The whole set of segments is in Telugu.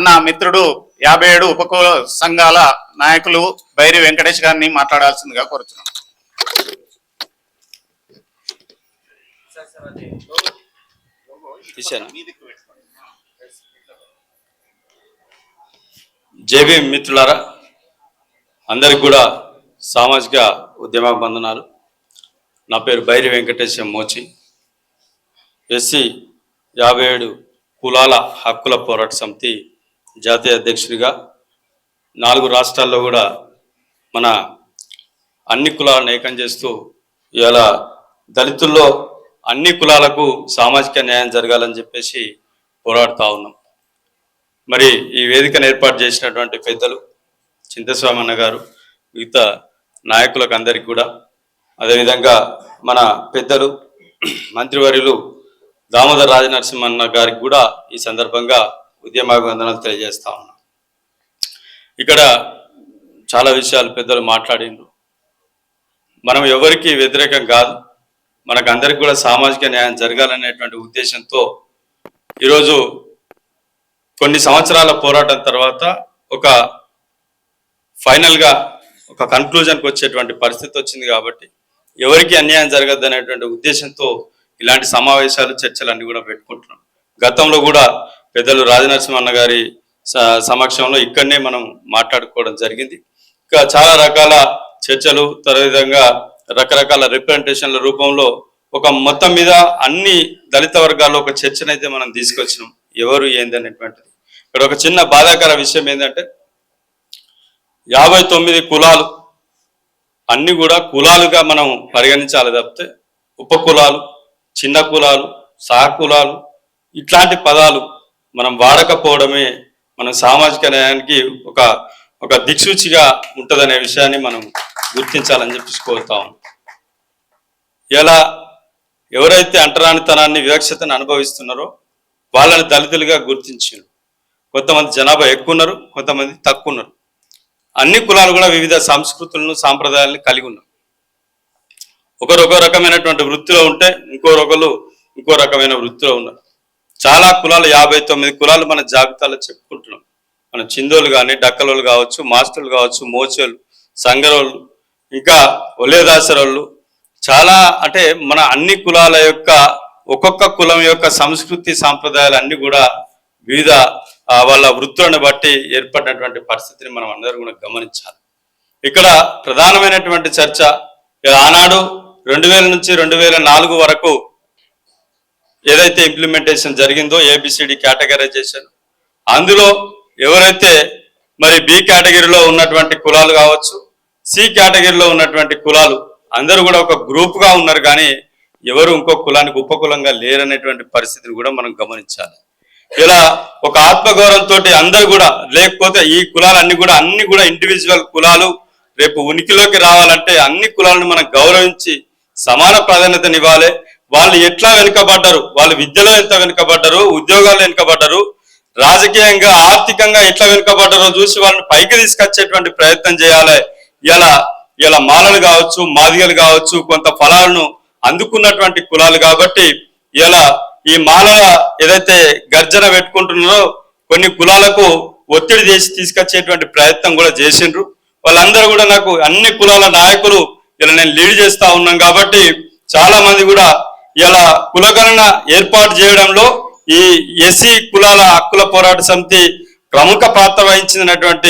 అన్న మిత్రుడు యాభై ఏడు ఉపకుల సంఘాల నాయకులు బైరి వెంకటేష్ గారిని మాట్లాడాల్సిందిగా కోరుతున్నాం జేబీ మిత్రులారా అందరికి కూడా సామాజిక ఉద్యమ బంధనాలు. నా పేరు బైరి వెంకటేశం మోచి. ఎస్సీ యాభై ఏడు కులాల హక్కుల పోరాట సమితి జాతీయ అధ్యక్షుడిగా నాలుగు రాష్ట్రాల్లో కూడా మన అన్ని కులాలను ఏకం చేస్తూ ఇవాళ దళితుల్లో అన్ని కులాలకు సామాజిక న్యాయం జరగాలని చెప్పేసి పోరాడుతూ ఉన్నాం. మరి ఈ వేదికను ఏర్పాటు చేసినటువంటి పెద్దలు చింతస్వామి అన్న గారు మిగతా నాయకులకు అందరికీ కూడా. అదేవిధంగా మన పెద్దలు మంత్రివర్యులు దామోదర్ రాజనరసింహన్న గారికి కూడా ఈ సందర్భంగా ఉద్యమాభివందనాలు తెలియజేస్తా ఉన్నాం. ఇక్కడ చాలా విషయాలు పెద్దలు మాట్లాడిండ్రు. మనం ఎవరికి వ్యతిరేకం కాదు. మనకు అందరికి కూడా సామాజిక న్యాయం జరగాలనేటువంటి ఉద్దేశంతో ఈరోజు కొన్ని సంవత్సరాల పోరాటం తర్వాత ఒక ఫైనల్గా ఒక కన్క్లూజన్కి వచ్చేటువంటి పరిస్థితి వచ్చింది కాబట్టి ఎవరికి అన్యాయం జరగద్దు అనేటువంటి ఉద్దేశంతో ఇలాంటి సమావేశాలు చర్చలు అన్నీ కూడా పెట్టుకుంటున్నాం. గతంలో కూడా పెద్దలు రాజనరసింహన్న గారి సమక్షంలో ఇక్కడనే మనం మాట్లాడుకోవడం జరిగింది. ఇంకా చాలా రకాల చర్చలు తరవిధంగా రకరకాల రిప్రజెంటేషన్ల రూపంలో ఒక మొత్తం మీద అన్ని దళిత వర్గాల్లో ఒక చర్చనైతే మనం తీసుకొచ్చినాం. ఎవరు ఏంది అనేటువంటిది. ఇక్కడ ఒక చిన్న బాధాకర విషయం ఏంటంటే యాభై తొమ్మిది కులాలు అన్ని కూడా కులాలుగా మనం పరిగణించాలి తప్పితే ఉప కులాలు చిన్న కులాలు సహకులాలు ఇట్లాంటి పదాలు మనం వాడకపోవడమే మన సామాజిక న్యాయానికి ఒక ఒక దిక్సూచిగా ఉంటుందనే విషయాన్ని మనం గుర్తించాలని చెప్పి కోరుతాం ఇలా ఎవరైతే అంటరానితనాన్ని వివక్షతను అనుభవిస్తున్నారో వాళ్ళని దళితులుగా గుర్తించారు. కొంతమంది జనాభా ఎక్కువ ఉన్నారు కొంతమంది తక్కువ ఉన్నారు అన్ని కులాలు కూడా వివిధ సంస్కృతులను సాంప్రదాయాలను కలిగి ఉన్నారు. ఒకరు ఒక రకమైనటువంటి వృత్తిలో ఉంటే ఇంకో ఒకరు ఇంకో రకమైన వృత్తిలో ఉన్నారు. చాలా కులాలు యాభై తొమ్మిది కులాలు మన జాబితాలో చెప్పుకుంటున్నాం. మన చిందోలు కానీ డక్కలోళ్ళు కావచ్చు మాస్టర్లు కావచ్చు మోచోళ్ళు సంగరోళ్ళు ఇంకా ఒలేదాసరోళ్ళు చాలా అంటే మన అన్ని కులాల యొక్క ఒక్కొక్క కులం యొక్క సంస్కృతి సాంప్రదాయాలు అన్ని కూడా వివిధ వాళ్ళ వృత్తులను బట్టి ఏర్పడినటువంటి పరిస్థితిని మనం అందరూ కూడా గమనించాలి. ఇక్కడ ప్రధానమైనటువంటి చర్చ ఆనాడు రెండు వేల నుంచి రెండు వేల నాలుగు వరకు ఏదైతే ఇంప్లిమెంటేషన్ జరిగిందో ఏబిసిడి కేటగరైజేషన్ అందులో ఎవరైతే మరి బి కేటగిరీలో ఉన్నటువంటి కులాలు కావచ్చు సి కేటగిరీలో ఉన్నటువంటి కులాలు అందరూ కూడా ఒక గ్రూప్గా ఉన్నారు కానీ ఎవరు ఇంకో కులానికి ఉపకులంగా లేరనేటువంటి పరిస్థితిని కూడా మనం గమనించాలి. ఇలా ఒక ఆత్మగౌరవంతో అందరు కూడా లేకపోతే ఈ కులాలన్నీ కూడా అన్ని కూడా ఇండివిజువల్ కులాలు రేపు ఉనికిలోకి రావాలంటే అన్ని కులాలను మనం గౌరవించి సమాన ప్రాధాన్యతనివ్వాలి. వాళ్ళు ఎట్లా వెనుకబడ్డారు? వాళ్ళు విద్యలో ఎంత వెనుకబడ్డారు? ఉద్యోగాల్లో వెనుకబడ్డారు? రాజకీయంగా ఆర్థికంగా ఎట్లా వెనుకబడ్డారో చూసి వాళ్ళని పైకి తీసుకొచ్చేటువంటి ప్రయత్నం చేయాలి. ఇలా ఇలా మాలలు కావచ్చు మాదిగలు కావచ్చు కొంత ఫలాలను అందుకున్నటువంటి కులాలు కాబట్టి ఇలా ఈ మాలల ఏదైతే గర్జన పెట్టుకుంటున్నారో కొన్ని కులాలకు ఒత్తిడి చేసి తీసుకొచ్చేటువంటి ప్రయత్నం కూడా చేసిండ్రు. వాళ్ళందరూ కూడా నాకు అన్ని కులాల నాయకులు ఇలా నేను లీడ్ చేస్తా ఉన్నాం కాబట్టి చాలా మంది కూడా ఇలా కులగణన ఏర్పాటు చేయడంలో ఈ ఎస్సీ కులాల హక్కుల పోరాట సమితి ప్రముఖ పాత్ర వహించినటువంటి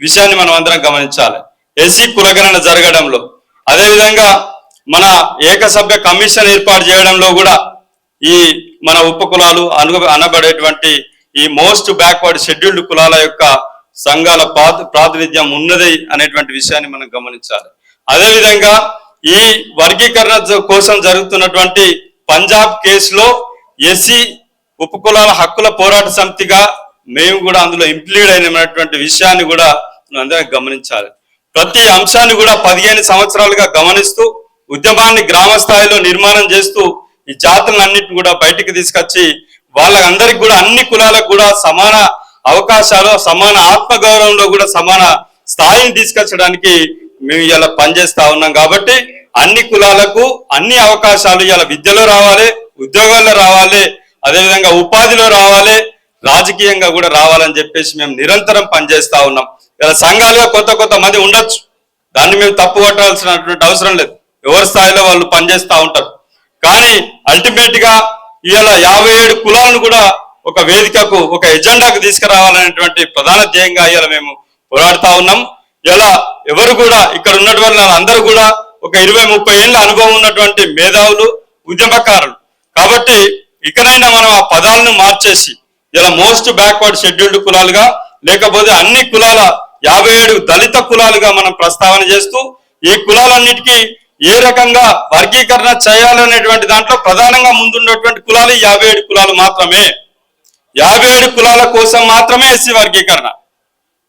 విషయాన్ని మనం అందరం గమనించాలి. ఎస్సీ కులగణన జరగడంలో అదేవిధంగా మన ఏకసభ్య కమిషన్ ఏర్పాటు చేయడంలో కూడా ఈ మన ఉప కులాలు అను అనబడేటువంటి ఈ మోస్ట్ బ్యాక్వర్డ్ షెడ్యూల్డ్ కులాల యొక్క సంఘాల ప్రాతి- ప్రాతినిధ్యం ఉన్నది అనేటువంటి విషయాన్ని మనం గమనించాలి. అదేవిధంగా ఈ వర్గీకరణ కోసం జరుగుతున్నటువంటి పంజాబ్ కేసులో ఎస్సీ ఉపకులాల హక్కుల పోరాట సమితిగా మేము కూడా అందులో ఇంప్లీడ్ అయినటువంటి విషయాన్ని కూడా అందరం గమనించాలి. ప్రతి అంశాన్ని కూడా పదిహేను సంవత్సరాలుగా గమనిస్తూ ఉద్యమాన్ని గ్రామ స్థాయిలో నిర్మాణం చేస్తూ ఈ జాతులన్నిటిని కూడా బయటికి తీసుకొచ్చి వాళ్ళందరికి కూడా అన్ని కులాలకు కూడా సమాన అవకాశాలు సమాన ఆత్మగౌరవంలో కూడా సమాన స్థాయిని తీసుకొచ్చడానికి మేము ఇలా పనిచేస్తా ఉన్నాం కాబట్టి అన్ని కులాలకు అన్ని అవకాశాలు ఇలా విద్యలో రావాలి ఉద్యోగాల్లో రావాలి అదేవిధంగా ఉపాధిలో రావాలి రాజకీయంగా కూడా రావాలని చెప్పేసి మేము నిరంతరం పనిచేస్తా ఉన్నాం. ఇలా సంఘాలుగా కొత్త కొత్త మంది ఉండొచ్చు. దాన్ని మేము తప్పు పట్టాల్సినటువంటి అవసరం లేదు. ఎవరి స్థాయిలో వాళ్ళు పనిచేస్తూ ఉంటారు. కానీ అల్టిమేట్గా ఇవాళ యాభై ఏడు కులాలను కూడా ఒక వేదికకు ఒక ఎజెండాకు తీసుకురావాలనేటువంటి ప్రధాన ధ్యేయంగా ఇవాళ మేము పోరాడుతా ఉన్నాం. ఎలా? ఎవరు కూడా ఇక్కడ ఉన్నటువంటి అందరూ కూడా ఒక ఇరవై ముప్పై ఏళ్ళ అనుభవం ఉన్నటువంటి మేధావులు ఉద్యమకారులు. కాబట్టి ఇకనైనా మనం ఆ పదాలను మార్చేసి ఇలా మోస్ట్ బ్యాక్వర్డ్ షెడ్యూల్డ్ కులాలుగా లేకపోతే అన్ని కులాల యాభై ఏడు దళిత కులాలుగా మనం ప్రస్తావన చేస్తూ ఈ కులాలన్నిటికీ ఏ రకంగా వర్గీకరణ చేయాలనేటువంటి దాంట్లో ప్రధానంగా ముందున్నటువంటి కులాలు యాభై ఏడు కులాలు మాత్రమే. యాభై ఏడు కులాల కోసం మాత్రమే ఎస్సీ వర్గీకరణ.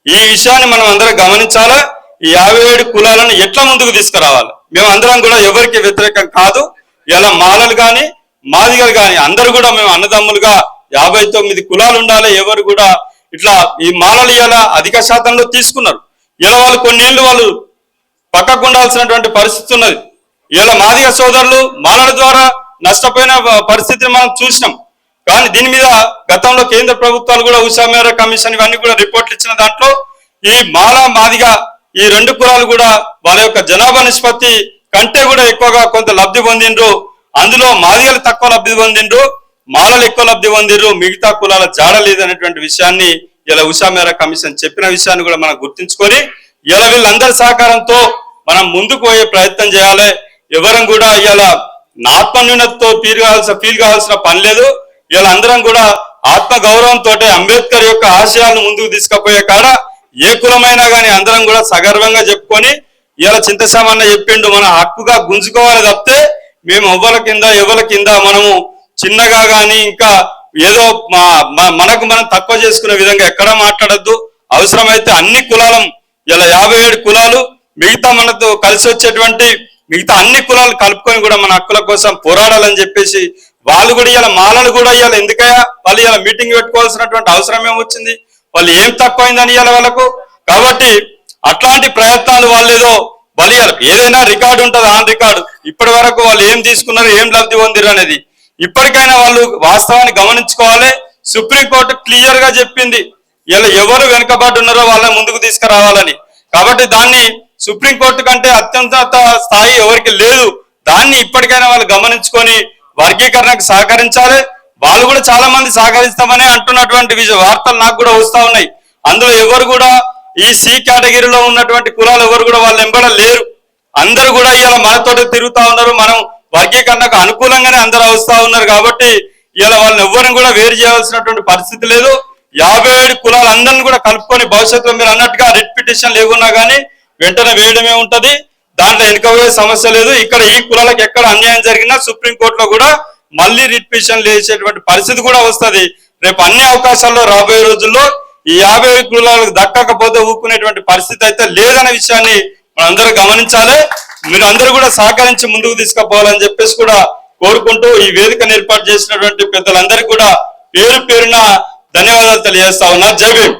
ఈ విషయాన్ని మనం అందరం గమనించాలా? ఈ యాభై ఏడు కులాలను ఎట్లా ముందుకు తీసుకురావాలి? మేము అందరం కూడా ఎవరికి వ్యతిరేకం కాదు. ఇలా మాలలు కానీ మాదిగలు కానీ అందరూ కూడా మేము అన్నదమ్ములుగా యాభై తొమ్మిది కులాలు ఉండాలి. ఎవరు కూడా ఇట్లా ఈ మాలలు ఇలా అధిక శాతంలో తీసుకున్నారు. ఇలా వాళ్ళు కొన్నేళ్ళు వాళ్ళు పక్కకు ఉండాల్సినటువంటి పరిస్థితి ఉన్నది. ఇలా మాదిగ సోదరులు మాలల ద్వారా నష్టపోయిన పరిస్థితిని మనం చూసినాం. కానీ దీని మీద గతంలో కేంద్ర ప్రభుత్వాలు కూడా ఉషా మేర కమిషన్ ఇవన్నీ కూడా రిపోర్ట్లు ఇచ్చిన దాంట్లో ఈ మాల మాదిగ ఈ రెండు కులాలు కూడా వాళ్ళ యొక్క జనాభా నిష్పత్తి కంటే కూడా ఎక్కువగా కొంత లబ్ధి పొందిండ్రు. అందులో మాదిగలు తక్కువ లబ్ధి పొందిండ్రు. మాలలు ఎక్కువ లబ్ధి పొందిండ్రు. మిగతా కులాల జాడ లేదనేటువంటి విషయాన్ని ఇలా ఉషా మేర కమిషన్ చెప్పిన విషయాన్ని కూడా మనం గుర్తుంచుకొని ఇలా వీళ్ళందరి సహకారంతో మనం ముందుకు పోయే ప్రయత్నం చేయాలి. ఎవరం కూడా ఇలా ఆత్మన్యూనతతో ఫీల్ కావాల్సిన ఫీల్ కావాల్సిన పని లేదు. ఇలా అందరం కూడా ఆత్మ గౌరవంతో అంబేద్కర్ యొక్క ఆశయాలను ముందుకు తీసుకుపోయే కాడ ఏ కులమైనా కానీ అందరం కూడా సగర్వంగా చెప్పుకొని ఇలా చింతసామన్న చెప్పిండు మన హక్కుగా గుంజుకోవాలి తప్పితే మేము ఎవ్వరి కింద ఎవరి కింద మనము చిన్నగా కానీ ఇంకా ఏదో మా- మనకు మనం తక్కువ చేసుకునే విధంగా ఎక్కడ మాట్లాడద్దు. అవసరమైతే అన్ని కులాలం ఇలా యాభై ఏడు కులాలు మిగతా మనతో కలిసి వచ్చేటువంటి మిగతా అన్ని కులాలు కలుపుకొని కూడా మన హక్కుల కోసం పోరాడాలని చెప్పేసి వాళ్ళు కూడా ఇలా మాలలు కూడా ఇవాళ ఎందుకయ్యా? వాళ్ళు ఇలా మీటింగ్ పెట్టుకోవాల్సినటువంటి అవసరం ఏమొచ్చింది వాళ్ళు ఏం తక్కువైందని ఇవాళ వాళ్ళకు? కాబట్టి అట్లాంటి ప్రయత్నాలు వాళ్ళు ఏదో బలియాలి ఏదైనా రికార్డు ఉంటుంది ఆన్ రికార్డు. ఇప్పటి వరకు వాళ్ళు ఏం తీసుకున్నారు ఏం లబ్ధి పొందిరు అనేది. ఇప్పటికైనా వాళ్ళు వాస్తవాన్ని గమనించుకోవాలి. సుప్రీంకోర్టు క్లియర్గా చెప్పింది. ఇలా ఎవరు వెనుకబడి ఉన్నారో వాళ్ళని ముందుకు తీసుకురావాలని. కాబట్టి దాన్ని సుప్రీంకోర్టు కంటే అత్యంత స్థాయి ఎవరికి లేదు. దాన్ని ఇప్పటికైనా వాళ్ళు గమనించుకొని వర్గీకరణకు సహకరించాలి. వాళ్ళు కూడా చాలా మంది సహకరిస్తామని అంటున్నటువంటి విజ- వార్తలు నాకు కూడా వస్తా ఉన్నాయి. అందులో ఎవరు కూడా ఈ సి కేటగిరీలో ఉన్నటువంటి కులాలు ఎవరు కూడా వాళ్ళు ఎంబడ లేరు. అందరూ కూడా ఇలా మనతో తిరుగుతా ఉన్నారు. మనం వర్గీకరణకు అనుకూలంగానే అందరూ వస్తా ఉన్నారు కాబట్టి ఇలా వాళ్ళని ఎవరిని కూడా వేరు చేయాల్సినటువంటి పరిస్థితి లేదు. యాభై ఏడు కులాలందరినీ కూడా కలుపుకొని భవిష్యత్తులో మీరు అన్నట్టుగా రిట్ పిటిషన్ లేకున్నా కానీ వెంటనే వేయడమే ఉంటది. దాంట్లో వెనుకపోయే సమస్య లేదు. ఇక్కడ ఈ కులాలకు ఎక్కడ అన్యాయం జరిగినా సుప్రీం కోర్టులో కూడా మళ్ళీ రిట్ పిటిషన్ లేచేటువంటి పరిస్థితి కూడా వస్తది. రేపు అన్ని అవకాశాల్లో రాబోయే రోజుల్లో ఈ యాభై కులాలకు దక్కకపోతే ఊపుకునేటువంటి పరిస్థితి అయితే లేదనే విషయాన్ని మనందరూ గమనించాలి. మీరు అందరూ కూడా సహకరించి ముందుకు తీసుకుపోవాలని చెప్పేసి కూడా కోరుకుంటూ ఈ వేదికను ఏర్పాటు చేసినటువంటి పెద్దలందరికీ కూడా పేరు పేరున ధన్యవాదాలు తెలియజేస్తా ఉన్నా. జై భీమ్.